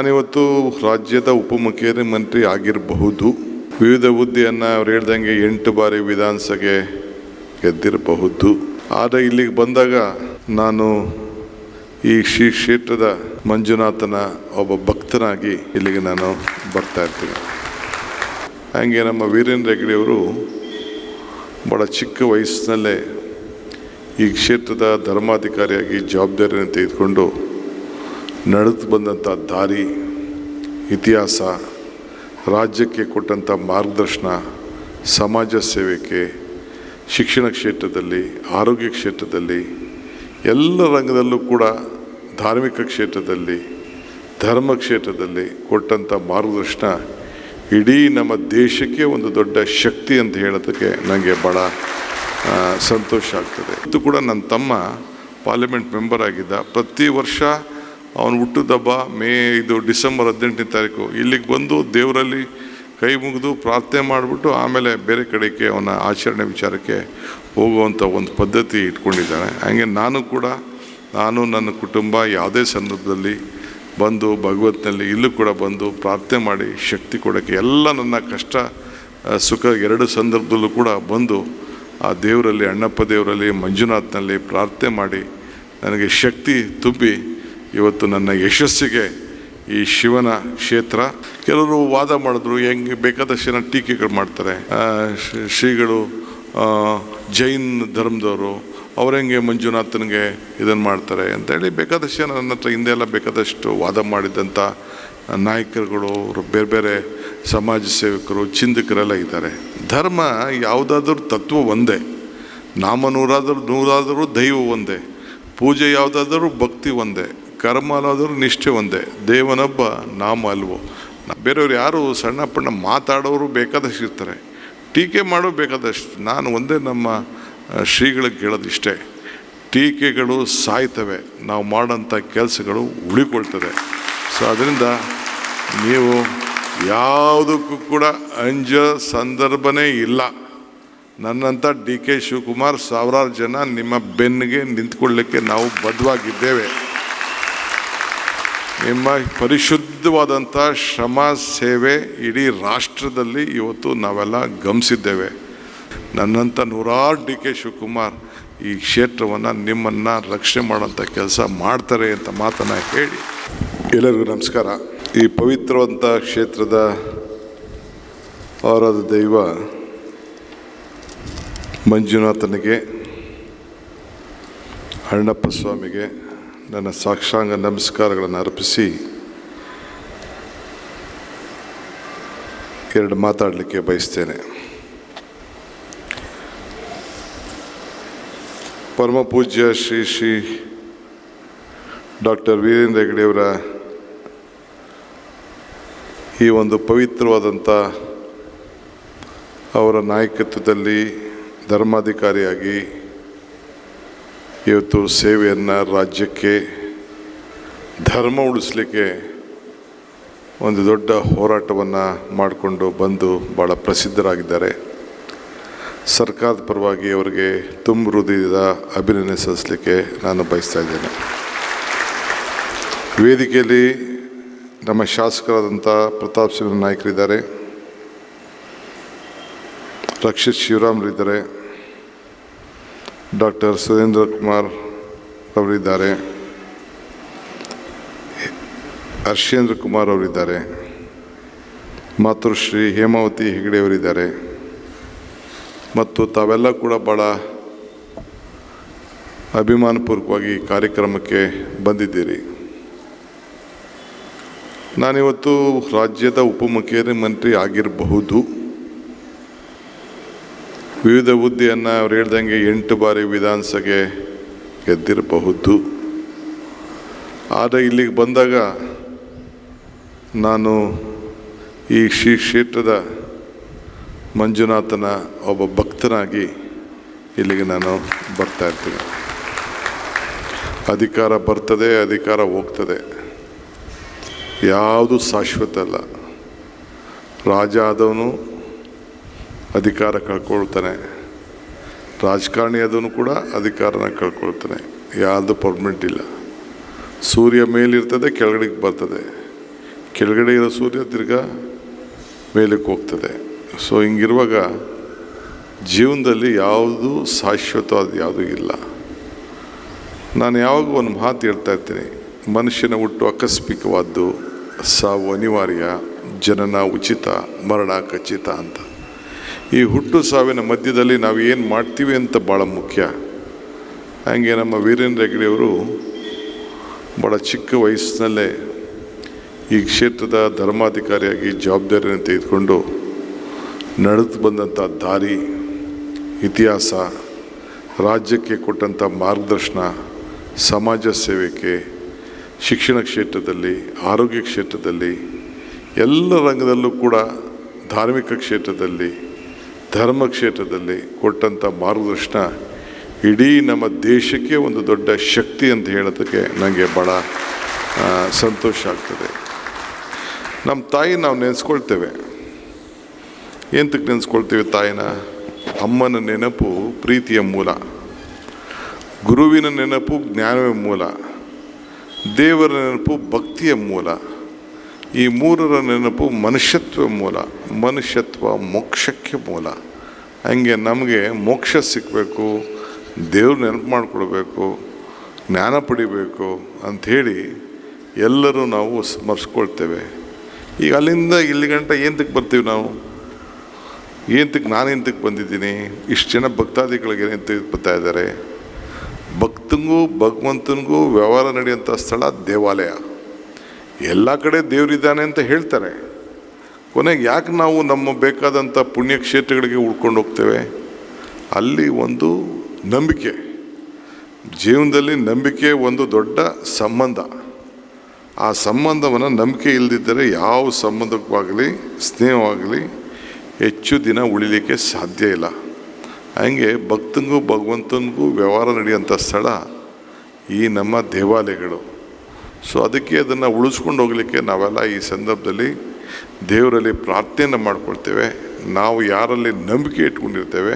ನಾನಿವತ್ತು ರಾಜ್ಯದ ಉಪಮುಖ್ಯಮಂತ್ರಿ ಆಗಿರಬಹುದು. ವಿವಿಧ ಹುದ್ದೆಯನ್ನು ಅವ್ರು ಹೇಳ್ದಂಗೆ ಎಂಟು ಬಾರಿ ವಿಧಾನಸಭೆ ಗೆದ್ದಿರಬಹುದು. ಆದರೆ ಇಲ್ಲಿಗೆ ಬಂದಾಗ ನಾನು ಈ ಶ್ರೀ ಕ್ಷೇತ್ರದ ಮಂಜುನಾಥನ ಒಬ್ಬ ಭಕ್ತನಾಗಿ ಇಲ್ಲಿಗೆ ನಾನು ಬರ್ತಾ ಇರ್ತೀನಿ. ಹಾಗೆ ನಮ್ಮ ವೀರೇಂದ್ರ ಹೆಗ್ಡೆಯವರು ಬಹಳ ಚಿಕ್ಕ ವಯಸ್ಸಿನಲ್ಲೇ ಈ ಕ್ಷೇತ್ರದ ಧರ್ಮಾಧಿಕಾರಿಯಾಗಿ ಜವಾಬ್ದಾರಿಯನ್ನು ತೆಗೆದುಕೊಂಡು ನಡೆದು ಬಂದಂಥ ದಾರಿ, ಇತಿಹಾಸ, ರಾಜ್ಯಕ್ಕೆ ಕೊಟ್ಟಂಥ ಮಾರ್ಗದರ್ಶನ, ಸಮಾಜ ಸೇವೆಗೆ, ಶಿಕ್ಷಣ ಕ್ಷೇತ್ರದಲ್ಲಿ, ಆರೋಗ್ಯ ಕ್ಷೇತ್ರದಲ್ಲಿ, ಎಲ್ಲ ರಂಗದಲ್ಲೂ ಕೂಡ ಧಾರ್ಮಿಕ ಕ್ಷೇತ್ರದಲ್ಲಿ, ಧರ್ಮ ಕ್ಷೇತ್ರದಲ್ಲಿ ಕೊಟ್ಟಂಥ ಮಾರ್ಗದರ್ಶನ ಇಡೀ ನಮ್ಮ ದೇಶಕ್ಕೆ ಒಂದು ದೊಡ್ಡ ಶಕ್ತಿ ಅಂತ ಹೇಳೋದಕ್ಕೆ ನನಗೆ ಭಾಳ ಸಂತೋಷ ಆಗ್ತದೆ. ಇದು ಕೂಡ ನನ್ನ ತಮ್ಮ ಪಾರ್ಲಿಮೆಂಟ್ ಮೆಂಬರ್ ಆಗಿದ್ದ ಪ್ರತಿ ವರ್ಷ ಅವನು ಹುಟ್ಟುದಬ್ಬ ಮೇ ಇದು ಡಿಸೆಂಬರ್ ಹದಿನೆಂಟನೇ ತಾರೀಕು. ಇಲ್ಲಿಗೆ ಬಂದು ದೇವರಲ್ಲಿ ಕೈ ಮುಗಿದು ಪ್ರಾರ್ಥನೆ ಮಾಡಿಬಿಟ್ಟು ಆಮೇಲೆ ಬೇರೆ ಕಡೆಗೆ ಅವನ ಆಚರಣೆ ವಿಚಾರಕ್ಕೆ ಹೋಗುವಂಥ ಒಂದು ಪದ್ಧತಿ ಇಟ್ಕೊಂಡಿದ್ದಾನೆ. ಹಾಗೆ ನಾನು ಕೂಡ, ನಾನು ನನ್ನ ಕುಟುಂಬ ಯಾವುದೇ ಸಂದರ್ಭದಲ್ಲಿ ಬಂದು ಭಗವತ್ನಲ್ಲಿ ಇಲ್ಲೂ ಕೂಡ ಬಂದು ಪ್ರಾರ್ಥನೆ ಮಾಡಿ ಶಕ್ತಿ ಕೊಡೋಕ್ಕೆ ಎಲ್ಲ ನನ್ನ ಕಷ್ಟ ಸುಖ ಎರಡು ಸಂದರ್ಭದಲ್ಲೂ ಕೂಡ ಬಂದು ಆ ದೇವರಲ್ಲಿ, ಅಣ್ಣಪ್ಪ ದೇವರಲ್ಲಿ, ಮಂಜುನಾಥ್ನಲ್ಲಿ ಪ್ರಾರ್ಥನೆ ಮಾಡಿ ನನಗೆ ಶಕ್ತಿ ತುಂಬಿ ಇವತ್ತು ನನ್ನ ಯಶಸ್ಸಿಗೆ ಈ ಶಿವನ ಕ್ಷೇತ್ರ. ಕೆಲವರು ವಾದ ಮಾಡಿದ್ರು, ಹೆಂಗೆ ಬೇಕಾದಷ್ಟು ಜನ ಟೀಕೆಗಳು ಮಾಡ್ತಾರೆ. ಶ್ರೀಗಳು ಜೈನ್ ಧರ್ಮದವರು ಅವ್ರಂಗೆ ಮಂಜುನಾಥನಿಗೆ ಇದನ್ನು ಮಾಡ್ತಾರೆ ಅಂತೇಳಿ ಬೇಕಾದಷ್ಟು ಜನ ನನ್ನ ಹತ್ರ ಹಿಂದೆ ಎಲ್ಲ ಬೇಕಾದಷ್ಟು ವಾದ ಮಾಡಿದಂಥ ನಾಯಕರುಗಳು, ಅವರು ಬೇರೆ ಬೇರೆ ಸಮಾಜ ಸೇವಕರು, ಚಿಂತಕರೆಲ್ಲ ಇದ್ದಾರೆ. ಧರ್ಮ ಯಾವುದಾದ್ರೂ ತತ್ವ ಒಂದೇ. ನಾಮ ನೂರಾದರೂ ನೂರಾದರೂ ದೈವ ಒಂದೇ. ಪೂಜೆ ಯಾವುದಾದರೂ ಭಕ್ತಿ ಒಂದೇ. ಕರ್ಮ ಅನ್ನೋದಾದ್ರೂ ನಿಷ್ಠೆ ಒಂದೇ. ದೇವನೊಬ್ಬ ನಾಮ ಅಲ್ವೋ? ಬೇರೆಯವ್ರು ಯಾರು ಸಣ್ಣ ಪಣ್ಣ ಮಾತಾಡೋರು ಬೇಕಾದಷ್ಟು ಇರ್ತಾರೆ. ಟೀಕೆ ಮಾಡೋ ಬೇಕಾದಷ್ಟು. ನಾನು ಒಂದೇ ನಮ್ಮ ಶ್ರೀಗಳಿಗೆ ಕೇಳೋದಿಷ್ಟೇ ಟೀಕೆಗಳು ಸಾಯ್ತವೆ. ನಾವು ಮಾಡೋಂಥ ಕೆಲಸಗಳು ಉಳಿಕೊಳ್ತದೆ ಸೊ ಅದರಿಂದ ನೀವು ಯಾವುದಕ್ಕೂ ಕೂಡ ಅಂಜ ಸಂದರ್ಭನೇ ಇಲ್ಲ. ನನ್ನಂಥ ಡಿ ಕೆ ಶಿವಕುಮಾರ್ ಸಾವಿರಾರು ಜನ ನಿಮ್ಮ ಬೆನ್ನಿಗೆ ನಿಂತ್ಕೊಳ್ಳಿಕ್ಕೆ ನಾವು ಬದ್ಧವಾಗಿದ್ದೇವೆ. ನಿಮ್ಮ ಪರಿಶುದ್ಧವಾದಂಥ ಶ್ರಮ, ಸೇವೆ ಇಡೀ ರಾಷ್ಟ್ರದಲ್ಲಿ ಇವತ್ತು ನಾವೆಲ್ಲ ಗಮನಿಸಿದ್ದೇವೆ. ನನ್ನಂಥ ನೂರಾರು ಡಿ ಕೆ ಶಿವಕುಮಾರ್ ಈ ಕ್ಷೇತ್ರವನ್ನು ನಿಮ್ಮನ್ನು ರಕ್ಷಣೆ ಮಾಡೋಂಥ ಕೆಲಸ ಮಾಡ್ತಾರೆ ಅಂತ ಮಾತನ್ನು ಹೇಳಿ. ಎಲ್ಲರಿಗೂ ನಮಸ್ಕಾರ. ಈ ಪವಿತ್ರವಂಥ ಕ್ಷೇತ್ರದ ಅವರಾದ ದೈವ ಮಂಜುನಾಥನಿಗೆ, ಅಣ್ಣಪ್ಪ ಸ್ವಾಮಿಗೆ ನನ್ನ ಸಾಕ್ಷಾಂಗ ನಮಸ್ಕಾರಗಳನ್ನು ಅರ್ಪಿಸಿ ಎರಡು ಮಾತಾಡಲಿಕ್ಕೆ ಬಯಸ್ತೇನೆ. ಪರಮ ಪೂಜ್ಯ ಶ್ರೀ ಶ್ರೀ ಡಾಕ್ಟರ್ ವೀರೇಂದ್ರ ಹೆಗಡೆಯವರ ಈ ಒಂದು ಪವಿತ್ರವಾದಂಥ ಅವರ ನಾಯಕತ್ವದಲ್ಲಿ ಧರ್ಮಾಧಿಕಾರಿಯಾಗಿ ಇವತ್ತು ಸೇವೆಯನ್ನು ರಾಜ್ಯಕ್ಕೆ ಧರ್ಮ ಉಳಿಸ್ಲಿಕ್ಕೆ ಒಂದು ದೊಡ್ಡ ಹೋರಾಟವನ್ನು ಮಾಡಿಕೊಂಡು ಬಂದು ಭಾಳ ಪ್ರಸಿದ್ಧರಾಗಿದ್ದಾರೆ. ಸರ್ಕಾರದ ಪರವಾಗಿ ಅವರಿಗೆ ತುಂಬ ಹೃದಯದ ಅಭಿನಂದನೆ ಸಲ್ಲಿಸಲಿಕ್ಕೆ ನಾನು ಬಯಸ್ತಾ ಇದ್ದೇನೆ. ವೇದಿಕೆಯಲ್ಲಿ ನಮ್ಮ ಶಾಸಕರಾದಂಥ ಪ್ರತಾಪ್ ಸಿಂಹ ನಾಯಕರಿದ್ದಾರೆ. ರಕ್ಷಿತ್ ಶಿವರಾಮ್ರಿದ್ದಾರೆ. ಡಾಕ್ಟರ್ ಸುರೇಂದ್ರ ಕುಮಾರ್ ಅವರಿದ್ದಾರೆ. ಹರ್ಷೇಂದ್ರ ಕುಮಾರ್ ಅವರಿದ್ದಾರೆ. ಮಾತೃಶ್ರೀ ಹೇಮಾವತಿ ಹೆಗಡೆಯವರಿದ್ದಾರೆ ಮತ್ತು ತಾವೆಲ್ಲ ಕೂಡ ಭಾಳ ಅಭಿಮಾನಪೂರ್ವಕವಾಗಿ ಕಾರ್ಯಕ್ರಮಕ್ಕೆ ಬಂದಿದ್ದೀರಿ. ನಾನಿವತ್ತು ರಾಜ್ಯದ ಉಪಮುಖ್ಯಮಂತ್ರಿ ಆಗಿರಬಹುದು. ವಿವಿಧ ಹುದ್ದೆಯನ್ನು ಅವ್ರು ಹೇಳ್ದಂಗೆ ಎಂಟು ಬಾರಿ ವಿಧಾನಸಭೆ ಗೆದ್ದಿರಬಹುದು. ಆದರೆ ಇಲ್ಲಿಗೆ ಬಂದಾಗ ನಾನು ಈ ಶ್ರೀ ಕ್ಷೇತ್ರದ ಮಂಜುನಾಥನ ಒಬ್ಬ ಭಕ್ತನಾಗಿ ಇಲ್ಲಿಗೆ ನಾನು ಬರ್ತಾ ಇರ್ತೀನಿ. ಅಧಿಕಾರ ಬರ್ತದೆ, ಅಧಿಕಾರ ಹೋಗ್ತದೆ. ಯಾವುದು ಶಾಶ್ವತ ಅಲ್ಲ. ರಾಜ ಆದವನು ಅಧಿಕಾರ ಕಳ್ಕೊಳ್ತಾನೆ. ರಾಜಕಾರಣಿ ಅದನ್ನು ಕೂಡ ಅಧಿಕಾರನ ಕಳ್ಕೊಳ್ತಾನೆ. ಯಾವುದು ಪರ್ಮನೆಂಟ್ ಇಲ್ಲ. ಸೂರ್ಯ ಮೇಲಿರ್ತದೆ, ಕೆಳಗಡೆಗೆ ಬರ್ತದೆ. ಕೆಳಗಡೆ ಇರೋ ಸೂರ್ಯ ತಿರ್ಗಾ ಮೇಲಕ್ಕೆ ಹೋಗ್ತದೆ. ಸೊ ಹಿಂಗಿರುವಾಗ ಜೀವನದಲ್ಲಿ ಯಾವುದು ಶಾಶ್ವತವಾದ ಯಾವುದೂ ಇಲ್ಲ. ನಾನು ಯಾವಾಗ ಒಂದು ಮಾತು ಹೇಳ್ತಾ ಇರ್ತೀನಿ. ಮನುಷ್ಯನ ಹುಟ್ಟು ಆಕಸ್ಮಿಕವಾದ್ದು ಸಾವು ಅನಿವಾರ್ಯ, ಜನನ ಉಚಿತ, ಮರಣ ಖಚಿತ ಅಂತ. ಈ ಹುಟ್ಟು ಸಾವಿನ ಮಧ್ಯದಲ್ಲಿ ನಾವು ಏನು ಮಾಡ್ತೀವಿ ಅಂತ ಭಾಳ ಮುಖ್ಯ. ಹಾಗೆ ನಮ್ಮ ವೀರೇಂದ್ರ ಹೆಗ್ಡೆಯವರು ಭಾಳ ಚಿಕ್ಕ ವಯಸ್ಸಿನಲ್ಲೇ ಈ ಕ್ಷೇತ್ರದ ಧರ್ಮಾಧಿಕಾರಿಯಾಗಿ ಜವಾಬ್ದಾರಿಯನ್ನು ತೆಗೆದುಕೊಂಡು ನಡೆದು ಬಂದಂಥ ದಾರಿ, ಇತಿಹಾಸ, ರಾಜ್ಯಕ್ಕೆ ಕೊಟ್ಟಂಥ ಮಾರ್ಗದರ್ಶನ, ಸಮಾಜ ಸೇವೆಗೆ, ಶಿಕ್ಷಣ ಕ್ಷೇತ್ರದಲ್ಲಿ, ಆರೋಗ್ಯ ಕ್ಷೇತ್ರದಲ್ಲಿ, ಎಲ್ಲ ರಂಗದಲ್ಲೂ ಕೂಡ ಧಾರ್ಮಿಕ ಕ್ಷೇತ್ರದಲ್ಲಿ ಧರ್ಮ ಕ್ಷೇತ್ರದಲ್ಲಿ ಕೊಟ್ಟಂಥ ಮಾರ್ಗದರ್ಶನ ಇಡೀ ನಮ್ಮ ದೇಶಕ್ಕೆ ಒಂದು ದೊಡ್ಡ ಶಕ್ತಿ ಅಂತ ಹೇಳೋದಕ್ಕೆ ನನಗೆ ಭಾಳ ಸಂತೋಷ ಆಗ್ತದೆ. ನಮ್ಮ ತಾಯಿ ನಾವು ನೆನೆಸ್ಕೊಳ್ತೇವೆ. ಎಂತಕ್ಕೆ ನೆನೆಸ್ಕೊಳ್ತೇವೆ ತಾಯಿನ? ಅಮ್ಮನ ನೆನಪು ಪ್ರೀತಿಯ ಮೂಲ. ಗುರುವಿನ ನೆನಪು ಜ್ಞಾನವೇ ಮೂಲ. ದೇವರ ನೆನಪು ಭಕ್ತಿಯ ಮೂಲ. ಈ ಮೂರರ ನೆನಪು ಮನುಷ್ಯತ್ವ ಮೂಲ, ಮನುಷ್ಯತ್ವ ಮೋಕ್ಷಕ್ಕೆ ಮೂಲ. ಹಂಗೆ ನಮಗೆ ಮೋಕ್ಷ ಸಿಕ್ಕಬೇಕು ದೇವ್ರ ನೆನಪು ಮಾಡಿಕೊಡ್ಬೇಕು, ಜ್ಞಾನ ಪಡಿಬೇಕು ಅಂಥೇಳಿ ಎಲ್ಲರೂ ನಾವು ಸ್ಮರಿಸ್ಕೊಳ್ತೇವೆ. ಈಗ ಅಲ್ಲಿಂದ ಇಲ್ಲಿ ಗಂಟ ಏಂತಕ್ಕೆ ಬರ್ತೀವಿ ನಾವು? ಏಂತಕ್ಕೆ ನಾನು ಎಂತಕ್ಕೆ ಬಂದಿದ್ದೀನಿ? ಇಷ್ಟು ಜನ ಭಕ್ತಾದಿಗಳಿಗೆ ಏನಂತ ಬರ್ತಾ ಇದ್ದಾರೆ? ಭಕ್ತನಿಗೂ ಭಗವಂತನಿಗೂ ವ್ಯವಹಾರ ನಡೆಯುವಂಥ ಸ್ಥಳ ದೇವಾಲಯ. ಎಲ್ಲ ಕಡೆ ದೇವರಿದ್ದಾನೆ ಅಂತ ಹೇಳ್ತಾರೆ. ಕೊನೆಗೆ ಯಾಕೆ ನಾವು ನಮ್ಮ ಬೇಕಾದಂಥ ಪುಣ್ಯಕ್ಷೇತ್ರಗಳಿಗೆ ಉಳ್ಕೊಂಡು ಹೋಗ್ತೇವೆ? ಅಲ್ಲಿ ಒಂದು ನಂಬಿಕೆ. ಜೀವನದಲ್ಲಿ ನಂಬಿಕೆ ಒಂದು ದೊಡ್ಡ ಸಂಬಂಧ. ಆ ಸಂಬಂಧವನ್ನು ನಂಬಿಕೆ ಇಲ್ಲದಿದ್ದರೆ ಯಾವ ಸಂಬಂಧಕ್ಕೂ ಆಗಲಿ ಸ್ನೇಹವಾಗಲಿ ಹೆಚ್ಚು ದಿನ ಉಳಿಲಿಕ್ಕೆ ಸಾಧ್ಯ ಇಲ್ಲ. ಹಂಗೆ ಭಕ್ತನಿಗೂ ಭಗವಂತನಿಗೂ ವ್ಯವಹಾರ ನಡೆಯುವಂಥ ಸ್ಥಳ ಈ ನಮ್ಮ ದೇವಾಲಯಗಳು. ಸೊ ಅದಕ್ಕೆ ಅದನ್ನು ಉಳಿಸ್ಕೊಂಡು ಹೋಗಲಿಕ್ಕೆ ನಾವೆಲ್ಲ ಈ ಸಂದರ್ಭದಲ್ಲಿ ದೇವರಲ್ಲಿ ಪ್ರಾರ್ಥನೆಯನ್ನು ಮಾಡ್ಕೊಳ್ತೇವೆ. ನಾವು ಯಾರಲ್ಲಿ ನಂಬಿಕೆ ಇಟ್ಕೊಂಡಿರ್ತೇವೆ,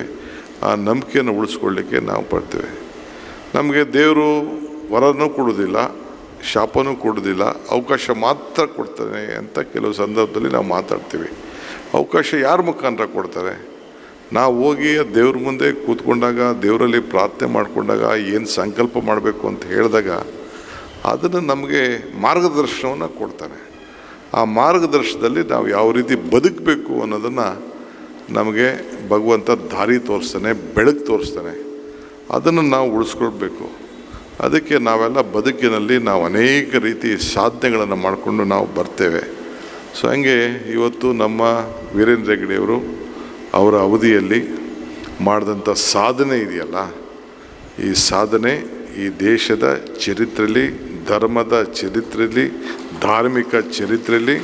ಆ ನಂಬಿಕೆಯನ್ನು ಉಳಿಸ್ಕೊಳ್ಳಿಕ್ಕೆ ನಾವು ಪಡ್ತೇವೆ. ನಮಗೆ ದೇವರು ವರನೂ ಕೊಡೋದಿಲ್ಲ, ಶಾಪನೂ ಕೊಡೋದಿಲ್ಲ, ಅವಕಾಶ ಮಾತ್ರ ಕೊಡ್ತಾನೆ ಅಂತ ಕೆಲವು ಸಂದರ್ಭದಲ್ಲಿ ನಾವು ಮಾತಾಡ್ತೀವಿ. ಅವಕಾಶ ಯಾರ ಮುಖಾಂತರ ಕೊಡ್ತಾರೆ? ನಾವು ಹೋಗಿ ದೇವ್ರ ಮುಂದೆ ಕೂತ್ಕೊಂಡಾಗ, ದೇವರಲ್ಲಿ ಪ್ರಾರ್ಥನೆ ಮಾಡಿಕೊಂಡಾಗ, ಏನು ಸಂಕಲ್ಪ ಮಾಡಬೇಕು ಅಂತ ಹೇಳಿದಾಗ ಅದನ್ನು ನಮಗೆ ಮಾರ್ಗದರ್ಶನವನ್ನು ಕೊಡ್ತಾನೆ ಆ ಮಾರ್ಗದರ್ಶನದಲ್ಲಿ ನಾವು ಯಾವ ರೀತಿ ಬದುಕಬೇಕು ಅನ್ನೋದನ್ನು ನಮಗೆ ಭಗವಂತ ದಾರಿ ತೋರಿಸ್ತಾನೆ, ಬೆಳಕು ತೋರಿಸ್ತಾನೆ. ಅದನ್ನು ನಾವು ಉಳಿಸ್ಕೊಳ್ಬೇಕು. ಅದಕ್ಕೆ ನಾವೆಲ್ಲ ಬದುಕಿನಲ್ಲಿ ನಾವು ಅನೇಕ ರೀತಿ ಸಾಧನೆಗಳನ್ನು ಮಾಡಿಕೊಂಡು ನಾವು ಬರ್ತೇವೆ. ಸೊ, ಹಂಗೆ ಇವತ್ತು ನಮ್ಮ ವೀರೇಂದ್ರ ಹೆಗ್ಡೆಯವರು ಅವರ ಅವಧಿಯಲ್ಲಿ ಮಾಡಿದಂಥ ಸಾಧನೆ ಇದೆಯಲ್ಲ? ಈ ಸಾಧನೆ ಈ ದೇಶದ ಚರಿತ್ರೆಯಲ್ಲಿ ಧರ್ಮದ ಚರಿತ್ರೆಯಲ್ಲಿ ಧಾರ್ಮಿಕ ಚರಿತ್ರೆಯಲ್ಲಿ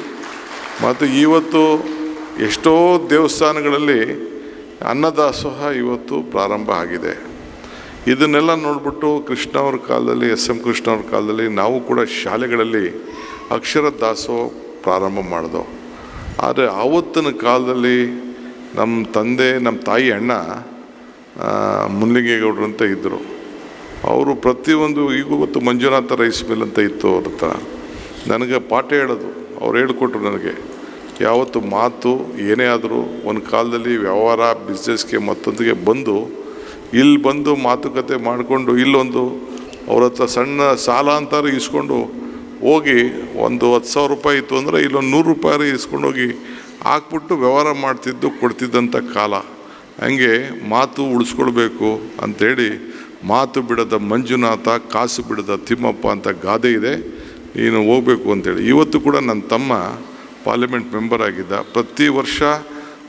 ಮತ್ತು ಇವತ್ತು ಎಷ್ಟೋ ದೇವಸ್ಥಾನಗಳಲ್ಲಿ ಅನ್ನದಾಸೋಹ ಇವತ್ತು ಪ್ರಾರಂಭ ಆಗಿದೆ. ಇದನ್ನೆಲ್ಲ ನೋಡಿಬಿಟ್ಟು ಕೃಷ್ಣ ಅವ್ರ ಕಾಲದಲ್ಲಿ, ಎಸ್ ಎಂ ಕೃಷ್ಣ ಅವ್ರ ಕಾಲದಲ್ಲಿ ನಾವು ಕೂಡ ಶಾಲೆಗಳಲ್ಲಿ ಅಕ್ಷರ ದಾಸೋಹ ಪ್ರಾರಂಭ ಮಾಡಿದೆವು ಆದರೆ ಆವತ್ತಿನ ಕಾಲದಲ್ಲಿ ನಮ್ಮ ತಂದೆ, ನಮ್ಮ ತಾಯಿ ಅಣ್ಣ ಅಂತ ಇದ್ದರು. ಅವರು ಪ್ರತಿಯೊಂದು, ಈಗ ಗೊತ್ತು ಮಂಜುನಾಥ ರೈಸ್ ಮಿಲ್ ಅಂತ ಇತ್ತು ಅವ್ರ ಹತ್ರ. ನನಗೆ ಪಾಠ ಹೇಳೋದು, ಅವ್ರು ಹೇಳ್ಕೊಟ್ರು ನನಗೆ. ಯಾವತ್ತು ಮಾತು ಏನೇ ಆದರೂ, ಒಂದು ಕಾಲದಲ್ಲಿ ವ್ಯವಹಾರ ಬಿಸ್ನೆಸ್ಗೆ ಮತ್ತೊಂದಿಗೆ ಬಂದು, ಇಲ್ಲಿ ಬಂದು ಮಾತುಕತೆ ಮಾಡಿಕೊಂಡು, ಇಲ್ಲೊಂದು ಅವ್ರ ಹತ್ರ ಸಣ್ಣ ಸಾಲ ಅಂತಾರು ಇಸ್ಕೊಂಡು ಹೋಗಿ, ಒಂದು ಹತ್ತು ಸಾವಿರ ರೂಪಾಯಿ ಇತ್ತು ಅಂದರೆ ಇಲ್ಲೊಂದು ನೂರು ರೂಪಾಯಿ ಇಸ್ಕೊಂಡೋಗಿ ಹಾಕ್ಬಿಟ್ಟು ವ್ಯವಹಾರ ಮಾಡ್ತಿದ್ದು, ಕೊಡ್ತಿದ್ದಂಥ ಕಾಲ. ಹಂಗೆ ಮಾತು ಉಳಿಸ್ಕೊಳ್ಬೇಕು ಅಂಥೇಳಿ ಮಾತು ಬಿಡದ ಮಂಜುನಾಥ, ಕಾಸು ಬಿಡದ ತಿಮ್ಮಪ್ಪ ಅಂತ ಗಾದೆ ಇದೆ. ನೀನು ಹೋಗಬೇಕು ಅಂತೇಳಿ. ಇವತ್ತು ಕೂಡ ನನ್ನ ತಮ್ಮ ಪಾರ್ಲಿಮೆಂಟ್ ಮೆಂಬರ್ ಆಗಿದ್ದ. ಪ್ರತಿ ವರ್ಷ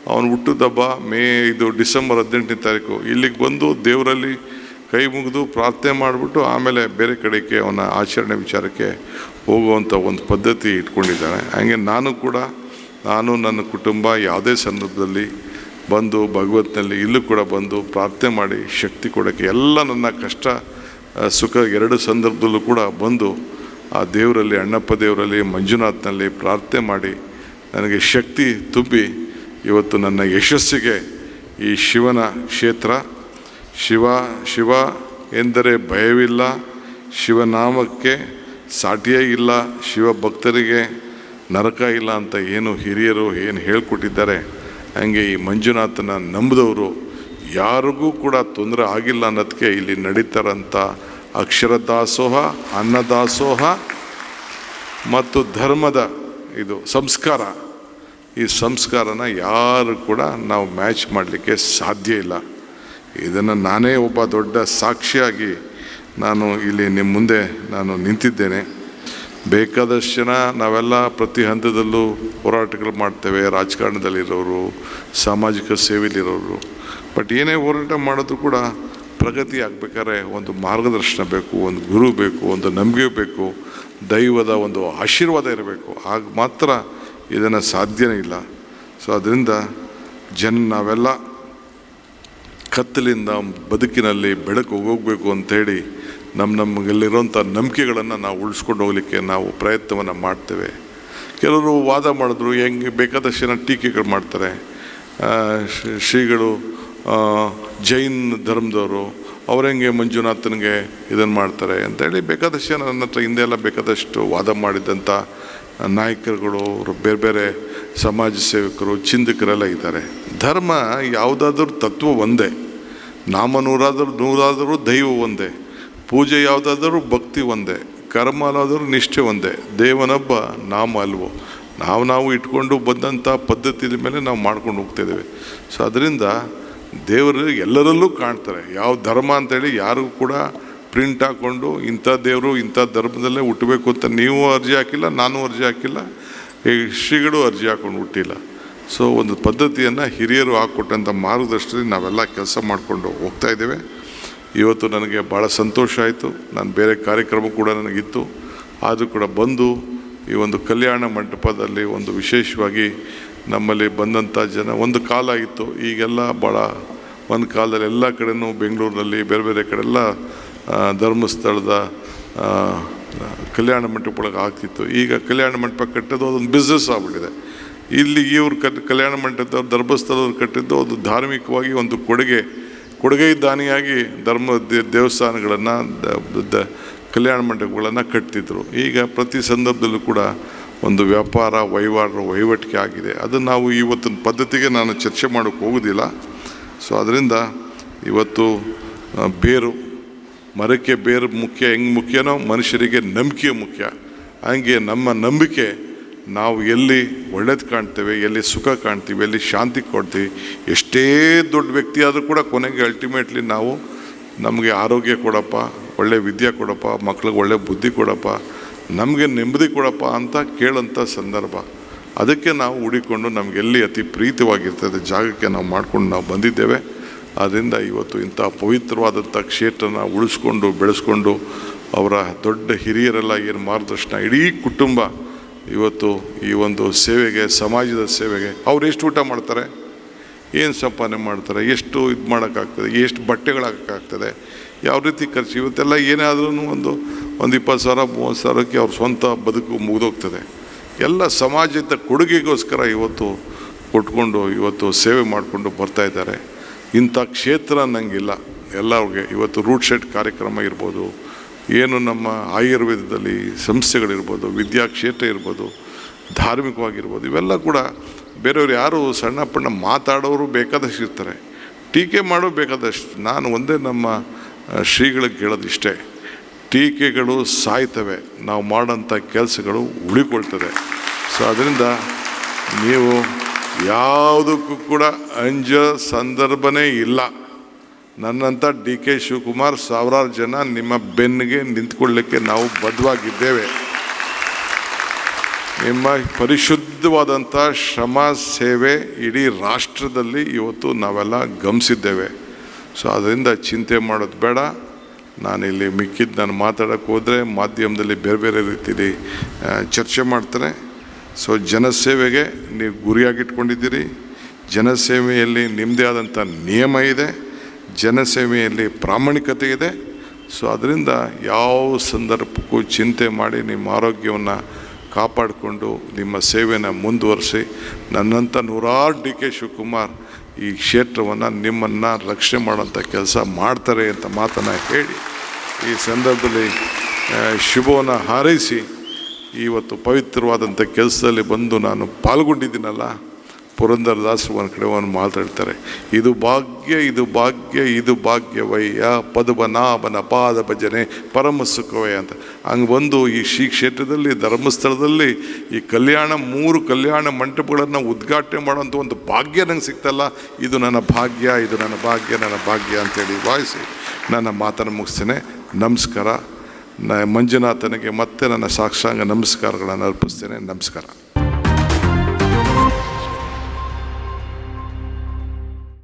ಅವನು ಹುಟ್ಟುದಬ್ಬ, ಮೇ ಇದು ಡಿಸೆಂಬರ್ ಹದಿನೆಂಟನೇ ತಾರೀಕು. ಇಲ್ಲಿಗೆ ಬಂದು ದೇವರಲ್ಲಿ ಕೈ ಮುಗಿದು ಪ್ರಾರ್ಥನೆ ಮಾಡಿಬಿಟ್ಟು ಆಮೇಲೆ ಬೇರೆ ಕಡೆಗೆ ಅವನ ಆಚರಣೆ ವಿಚಾರಕ್ಕೆ ಹೋಗುವಂಥ ಒಂದು ಪದ್ಧತಿ ಇಟ್ಕೊಂಡಿದ್ದಾನೆ. ಹಾಗೆ ನಾನು ಕೂಡ, ನಾನು ನನ್ನ ಕುಟುಂಬ ಯಾವುದೇ ಸಂದರ್ಭದಲ್ಲಿ ಬಂದು ಭಗವತ್ನಲ್ಲಿ ಇಲ್ಲೂ ಕೂಡ ಬಂದು ಪ್ರಾರ್ಥನೆ ಮಾಡಿ ಶಕ್ತಿ ಕೊಡೋಕ್ಕೆ ಎಲ್ಲ ನನ್ನ ಕಷ್ಟ ಸುಖ ಎರಡು ಸಂದರ್ಭದಲ್ಲೂ ಕೂಡ ಬಂದು ಆ ದೇವರಲ್ಲಿ, ಅಣ್ಣಪ್ಪ ದೇವರಲ್ಲಿ, ಮಂಜುನಾಥ್ನಲ್ಲಿ ಪ್ರಾರ್ಥನೆ ಮಾಡಿ ನನಗೆ ಶಕ್ತಿ ತುಂಬಿ ಇವತ್ತು ನನ್ನ ಯಶಸ್ಸಿಗೆ ಈ ಶಿವನ ಕ್ಷೇತ್ರ. ಶಿವ ಶಿವ ಎಂದರೆ ಭಯವಿಲ್ಲ, ಶಿವನಾಮಕ್ಕೆ ಸಾಟಿಯೇ ಇಲ್ಲ ಶಿವ ಭಕ್ತರಿಗೆ ನರಕ ಇಲ್ಲ ಅಂತ ಏನು ಹಿರಿಯರು ಏನು ಹೇಳ್ಕೊಟ್ಟಿದ್ದಾರೆ. ಹಂಗೆ ಈ ಮಂಜುನಾಥನ ನಂಬಿದವರು ಯಾರಿಗೂ ಕೂಡ ತೊಂದರೆ ಆಗಿಲ್ಲ ಅನ್ನೋದಕ್ಕೆ ಇಲ್ಲಿ ನಡೀತಾರಂಥ ಅಕ್ಷರ ದಾಸೋಹ ಅನ್ನದಾಸೋಹ ಮತ್ತು ಧರ್ಮದ ಇದು ಸಂಸ್ಕಾರ. ಈ ಸಂಸ್ಕಾರನ ಯಾರು ಕೂಡ ನಾವು ಮ್ಯಾಚ್ ಮಾಡಲಿಕ್ಕೆ ಸಾಧ್ಯ ಇಲ್ಲ. ಇದನ್ನು ನಾನೇ ಒಬ್ಬ ದೊಡ್ಡ ಸಾಕ್ಷಿಯಾಗಿ ನಾನು ಇಲ್ಲಿ ನಿಮ್ಮ ಮುಂದೆ ನಾನು ನಿಂತಿದ್ದೇನೆ. ಬೇಕಾದಷ್ಟು ಜನ ನಾವೆಲ್ಲ ಪ್ರತಿ ಹಂತದಲ್ಲೂ ಹೋರಾಟಗಳು ಮಾಡ್ತೇವೆ. ರಾಜಕಾರಣದಲ್ಲಿರೋರು, ಸಾಮಾಜಿಕ ಸೇವೆಯಲ್ಲಿರೋರು. ಬಟ್ ಏನೇ ಹೋರಾಟ ಮಾಡೋದು ಕೂಡ ಪ್ರಗತಿ ಆಗಬೇಕಾದ್ರೆ ಒಂದು ಮಾರ್ಗದರ್ಶನ ಬೇಕು, ಒಂದು ಗುರು ಬೇಕು, ಒಂದು ನಂಬಿಕೆ ಬೇಕು, ದೈವದ ಒಂದು ಆಶೀರ್ವಾದ ಇರಬೇಕು. ಆಗ ಮಾತ್ರ ಇದನ್ನು ಸಾಧ್ಯನೇ ಇಲ್ಲ. ಸೊ ಅದರಿಂದ ಜನ ನಾವೆಲ್ಲ ಕತ್ತಲಿಂದ ಬದುಕಿನಲ್ಲಿ ಬೆಳಕು ಹೋಗಬೇಕು ಅಂತೇಳಿ ನಮ್ಮ ನಮಗೆಲ್ಲಿರೋಂಥ ನಂಬಿಕೆಗಳನ್ನು ನಾವು ಉಳಿಸ್ಕೊಂಡು ಹೋಗಲಿಕ್ಕೆ ನಾವು ಪ್ರಯತ್ನವನ್ನು ಮಾಡ್ತೇವೆ. ಕೆಲವರು ವಾದ ಮಾಡಿದ್ರು, ಹೆಂಗೆ ಬೇಕಾದಷ್ಟು ಜನ ಟೀಕೆಗಳು ಮಾಡ್ತಾರೆ. ಶ್ರೀಗಳು ಜೈನ್ ಧರ್ಮದವರು ಅವ್ರಂಗೆ ಮಂಜುನಾಥನಿಗೆ ಇದನ್ನು ಮಾಡ್ತಾರೆ ಅಂತೇಳಿ ಬೇಕಾದಷ್ಟು ಜನ ನನ್ನ ಹತ್ರ ಹಿಂದೆ ಎಲ್ಲ ಬೇಕಾದಷ್ಟು ವಾದ ಮಾಡಿದಂಥ ನಾಯಕರುಗಳು, ಅವರು ಬೇರೆ ಬೇರೆ ಸಮಾಜ ಸೇವಕರು, ಚಿಂತಕರೆಲ್ಲ ಇದ್ದಾರೆ. ಧರ್ಮ ಯಾವುದಾದ್ರೂ ತತ್ವ ಒಂದೇ. ನಾಮ ನೂರಾದರೂ ನೂರಾದರೂ ದೈವ ಒಂದೇ. ಪೂಜೆ ಯಾವುದಾದರೂ ಭಕ್ತಿ ಒಂದೇ, ಕರ್ಮ ಅನ್ನೋದಾದ್ರೂ ನಿಷ್ಠೆ ಒಂದೇ. ದೇವನೊಬ್ಬ ನಾಮ ಅಲ್ವೋ? ನಾವು ನಾವು ಇಟ್ಕೊಂಡು ಬಂದಂಥ ಪದ್ಧತಿಯ ಮೇಲೆ ನಾವು ಮಾಡ್ಕೊಂಡು ಹೋಗ್ತಿದ್ದೇವೆ ಸೊ ಅದರಿಂದ ದೇವರು ಎಲ್ಲರಲ್ಲೂ ಕಾಣ್ತಾರೆ. ಯಾವ ಧರ್ಮ ಅಂತೇಳಿ ಯಾರಿಗೂ ಕೂಡ ಪ್ರಿಂಟ್ ಹಾಕ್ಕೊಂಡು ಇಂಥ ದೇವರು ಇಂಥ ಧರ್ಮದಲ್ಲೇ ಹುಟ್ಟಬೇಕು ಅಂತ ನೀವು ಅರ್ಜಿ ಹಾಕಿಲ್ಲ, ನಾನು ಅರ್ಜಿ ಹಾಕಿಲ್ಲ, ಈ ಶ್ರೀಗಳು ಅರ್ಜಿ ಹಾಕ್ಕೊಂಡು ಹುಟ್ಟಿಲ್ಲ. ಸೊ ಒಂದು ಪದ್ಧತಿಯನ್ನು ಹಿರಿಯರು ಹಾಕ್ಕೊಟ್ಟಂಥ ಮಾರ್ಗದರ್ಶನದಲ್ಲಿ ನಾವೆಲ್ಲ ಕೆಲಸ ಮಾಡಿಕೊಂಡು ಹೋಗ್ತಾ ಇದ್ದೇವೆ. ಇವತ್ತು ನನಗೆ ಭಾಳ ಸಂತೋಷ ಆಯಿತು. ನಾನು ಬೇರೆ ಕಾರ್ಯಕ್ರಮ ಕೂಡ ನನಗಿತ್ತು. ಆದರೂ ಕೂಡ ಬಂದು ಈ ಒಂದು ಕಲ್ಯಾಣ ಮಂಟಪದಲ್ಲಿ ಒಂದು ವಿಶೇಷವಾಗಿ ನಮ್ಮಲ್ಲಿ ಬಂದಂಥ ಜನ, ಒಂದು ಕಾಲ ಇತ್ತು ಈಗೆಲ್ಲ ಭಾಳ ಒಂದು ಕಾಲದಲ್ಲಿ ಎಲ್ಲ ಕಡೆನೂ ಬೆಂಗಳೂರಿನಲ್ಲಿ ಬೇರೆ ಬೇರೆ ಕಡೆಲ್ಲ ಧರ್ಮಸ್ಥಳದ ಕಲ್ಯಾಣ ಮಂಟಪ ಒಳಗೆ ಆಗ್ತಿತ್ತು. ಈಗ ಕಲ್ಯಾಣ ಮಂಟಪ ಕಟ್ಟೋದು ಅದೊಂದು ಬಿಸ್ನೆಸ್ ಆಗ್ಬಿಟ್ಟಿದೆ. ಇಲ್ಲಿ ಇವ್ರು ಕಟ್, ಕಲ್ಯಾಣ ಮಂಟಪದವ್ರು, ಧರ್ಮಸ್ಥಳದವ್ರು ಕಟ್ಟಿದ್ದು ಅದು ಧಾರ್ಮಿಕವಾಗಿ ಒಂದು ಕೊಡುಗೆ. ಕೊಡುಗೆ ದಾನಿಯಾಗಿ ಧರ್ಮ ದೇವಸ್ಥಾನಗಳನ್ನು ಕಲ್ಯಾಣ ಮಂಟಪಗಳನ್ನು ಕಟ್ತಿದ್ರು. ಈಗ ಪ್ರತಿ ಸಂದರ್ಭದಲ್ಲೂ ಕೂಡ ಒಂದು ವ್ಯಾಪಾರ, ವಹಿವಾಟು, ವಹಿವಾಟಿಕೆ ಆಗಿದೆ. ಅದು ನಾವು ಇವತ್ತಿನ ಪದ್ಧತಿಗೆ ನಾನು ಚರ್ಚೆ ಮಾಡೋಕ್ಕೆ ಹೋಗೋದಿಲ್ಲ. ಸೊ ಅದರಿಂದ ಇವತ್ತು ಬೇರು, ಮರಕ್ಕೆ ಬೇರು ಮುಖ್ಯ, ಹೆಂಗೆ ಮುಖ್ಯನೋ ಮನುಷ್ಯರಿಗೆ ನಂಬಿಕೆ ಮುಖ್ಯ. ಹಂಗೆ ನಮ್ಮ ನಂಬಿಕೆ ನಾವು ಎಲ್ಲಿ ಒಳ್ಳೇದು ಕಾಣ್ತೇವೆ, ಎಲ್ಲಿ ಸುಖ ಕಾಣ್ತೀವಿ, ಎಲ್ಲಿ ಶಾಂತಿ ಕೊಡ್ತೀವಿ, ಎಷ್ಟೇ ದೊಡ್ಡ ವ್ಯಕ್ತಿ ಆದರೂ ಕೂಡ ಕೊನೆಗೆ ಅಲ್ಟಿಮೇಟ್ಲಿ ನಾವು ನಮಗೆ ಆರೋಗ್ಯ ಕೊಡಪ್ಪ, ಒಳ್ಳೆ ವಿದ್ಯೆ ಕೊಡಪ್ಪ, ಮಕ್ಳಿಗೆ ಒಳ್ಳೆ ಬುದ್ಧಿ ಕೊಡಪ್ಪ, ನಮಗೆ ನೆಮ್ಮದಿ ಕೊಡಪ್ಪ ಅಂತ ಕೇಳೋಂಥ ಸಂದರ್ಭ. ಅದಕ್ಕೆ ನಾವು ಹುಡಿಕೊಂಡು ನಮಗೆಲ್ಲಿ ಅತಿ ಪ್ರೀತವಾಗಿರ್ತದೆ ಜಾಗಕ್ಕೆ ನಾವು ಮಾಡ್ಕೊಂಡು ನಾವು ಬಂದಿದ್ದೇವೆ. ಆದ್ದರಿಂದ ಇವತ್ತು ಇಂಥ ಪವಿತ್ರವಾದಂಥ ಕ್ಷೇತ್ರನ ಉಳಿಸ್ಕೊಂಡು, ಬೆಳೆಸ್ಕೊಂಡು ಅವರ ದೊಡ್ಡ ಹಿರಿಯರೆಲ್ಲ ಏನು ಮಾರ್ಗದರ್ಶನ, ಇಡೀ ಕುಟುಂಬ ಇವತ್ತು ಈ ಒಂದು ಸೇವೆಗೆ, ಸಮಾಜದ ಸೇವೆಗೆ ಅವ್ರು ಎಷ್ಟು ಊಟ ಮಾಡ್ತಾರೆ? ಏನು ಸಂಪಾದನೆ ಮಾಡ್ತಾರೆ? ಎಷ್ಟು ಇದು ಮಾಡೋಕ್ಕಾಗ್ತದೆ? ಎಷ್ಟು ಬಟ್ಟೆಗಳಾಗಕ್ಕಾಗ್ತದೆ? ಯಾವ ರೀತಿ ಖರ್ಚು? ಇವತ್ತೆಲ್ಲ ಏನಾದ್ರೂ ಒಂದು ಒಂದು ಇಪ್ಪತ್ತು ಸಾವಿರ, ಮೂವತ್ತು ಸಾವಿರಕ್ಕೆ ಅವ್ರ ಸ್ವಂತ ಬದುಕು ಮುಗಿದೋಗ್ತದೆ. ಎಲ್ಲ ಸಮಾಜದ ಕೊಡುಗೆಗೋಸ್ಕರ ಇವತ್ತು ಕೊಟ್ಕೊಂಡು, ಇವತ್ತು ಸೇವೆ ಮಾಡಿಕೊಂಡು ಬರ್ತಾಯಿದ್ದಾರೆ ಇಂಥ ಕ್ಷೇತ್ರ ನನಗಿಲ್ಲ ಎಲ್ಲರಿಗೆ ಇವತ್ತು ರೂಟ್ ಶೆಡ್ ಕಾರ್ಯಕ್ರಮ ಇರ್ಬೋದು. ಏನು ನಮ್ಮ ಆಯುರ್ವೇದದಲ್ಲಿ ಸಂಸ್ಥೆಗಳಿರ್ಬೋದು ವಿದ್ಯಾಕ್ಷೇತ್ರ ಇರ್ಬೋದು, ಧಾರ್ಮಿಕವಾಗಿರ್ಬೋದು, ಇವೆಲ್ಲ ಕೂಡ ಬೇರೆಯವ್ರು ಯಾರು ಸಣ್ಣ ಪಣ್ಣ ಮಾತಾಡೋರು ಬೇಕಾದಷ್ಟು ಇರ್ತಾರೆ. ಟೀಕೆ ಮಾಡೋ ಬೇಕಾದಷ್ಟು. ನಾನು ಒಂದೇ ನಮ್ಮ ಶ್ರೀಗಳಿಗೆ ಕೇಳೋದಿಷ್ಟೇ ಟೀಕೆಗಳು ಸಾಯ್ತವೆ. ನಾವು ಮಾಡೋಂಥ ಕೆಲಸಗಳು ಉಳಿಕೊಳ್ತದೆ ಸೊ, ಅದರಿಂದ ನೀವು ಯಾವುದಕ್ಕೂ ಕೂಡ ಅಂಜ ಸಂದರ್ಭನೇ ಇಲ್ಲ. ನನ್ನಂಥ ಡಿ ಕೆ ಶಿವಕುಮಾರ್ ಸಾವಿರಾರು ಜನ ನಿಮ್ಮ ಬೆನ್ನಿಗೆ ನಿಂತ್ಕೊಳ್ಳಿಕ್ಕೆ ನಾವು ಬದ್ಧವಾಗಿದ್ದೇವೆ. ನಿಮ್ಮ ಪರಿಶುದ್ಧವಾದಂಥ ಶ್ರಮ, ಸೇವೆ ಇಡೀ ರಾಷ್ಟ್ರದಲ್ಲಿ ಇವತ್ತು ನಾವೆಲ್ಲ ಗಮನಿಸಿದ್ದೇವೆ. ಸೊ, ಅದರಿಂದ ಚಿಂತೆ ಮಾಡೋದು ಬೇಡ. ನಾನಿಲ್ಲಿ ಮಿಕ್ಕಿದ್ದು ನಾನು ಮಾತಾಡೋಕ್ಕೆ ಹೋದರೆ ಮಾಧ್ಯಮದಲ್ಲಿ ಬೇರೆ ಬೇರೆ ರೀತಿಯಲ್ಲಿ ಚರ್ಚೆ ಮಾಡ್ತಾರೆ ಸೊ, ಜನಸೇವೆಗೆ ನೀವು ಗುರಿಯಾಗಿಟ್ಕೊಂಡಿದ್ದೀರಿ. ಜನಸೇವೆಯಲ್ಲಿ ನಿಮ್ಮದೇ ಆದಂಥ ನಿಯಮ ಇದೆ. ಜನಸೇವೆಯಲ್ಲಿ ಪ್ರಾಮಾಣಿಕತೆ ಇದೆ. ಸೊ ಅದರಿಂದ ಯಾವ ಸಂದರ್ಭಕ್ಕೂ ಚಿಂತೆ ಮಾಡಿ ನಿಮ್ಮ ಆರೋಗ್ಯವನ್ನು ಕಾಪಾಡಿಕೊಂಡು ನಿಮ್ಮ ಸೇವೆನ ಮುಂದುವರಿಸಿ. ನನ್ನಂಥ ನೂರಾರು ಡಿ ಕೆ ಶಿವಕುಮಾರ್ ಈ ಕ್ಷೇತ್ರವನ್ನು ನಿಮ್ಮನ್ನು ರಕ್ಷಣೆ ಮಾಡೋಂಥ ಕೆಲಸ ಮಾಡ್ತಾರೆ ಅಂತ ಮಾತನ್ನು ಹೇಳಿ, ಈ ಸಂದರ್ಭದಲ್ಲಿ ಶುಭವನ್ನು ಹಾರೈಸಿ ಇವತ್ತು ಪವಿತ್ರವಾದಂಥ ಕೆಲಸದಲ್ಲಿ ಬಂದು ನಾನು ಪಾಲ್ಗೊಂಡಿದ್ದೀನಲ್ಲ ಪುರಂದರದಾಸರು ಒಂದು ಕಡೆ ಒಂದು ಮಾತಾಡ್ತಾರೆ ಇದು ಭಾಗ್ಯ ಇದು ಭಾಗ್ಯ, ಇದು ಭಾಗ್ಯವಯ್ಯ ಪದುಬನಾಭನ ಪಾದ ಭಜನೆ, ಪರಮ ಸುಖವಯ್ಯ ಅಂತ. ಹಂಗೆ ಬಂದು ಈ ಶ್ರೀ ಕ್ಷೇತ್ರದಲ್ಲಿ, ಧರ್ಮಸ್ಥಳದಲ್ಲಿ ಈ ಕಲ್ಯಾಣ, ಮೂರು ಕಲ್ಯಾಣ ಮಂಟಪಗಳನ್ನು ಉದ್ಘಾಟನೆ ಮಾಡೋಂಥ ಒಂದು ಭಾಗ್ಯ ನಂಗೆ ಸಿಗ್ತಲ್ಲ ಇದು ನನ್ನ ಭಾಗ್ಯ, ಇದು ನನ್ನ ಭಾಗ್ಯ ನನ್ನ ಭಾಗ್ಯ ಅಂತೇಳಿ ಭಾವಿಸಿ ನನ್ನ ಮಾತನ್ನು ಮುಗಿಸ್ತೇನೆ. ನಮಸ್ಕಾರ. ನ ಮಂಜುನಾಥನಿಗೆ ಮತ್ತೆ ನನ್ನ ಸಾಕ್ಷಾಂಗ ನಮಸ್ಕಾರಗಳನ್ನು ಅರ್ಪಿಸ್ತೇನೆ. ನಮಸ್ಕಾರ.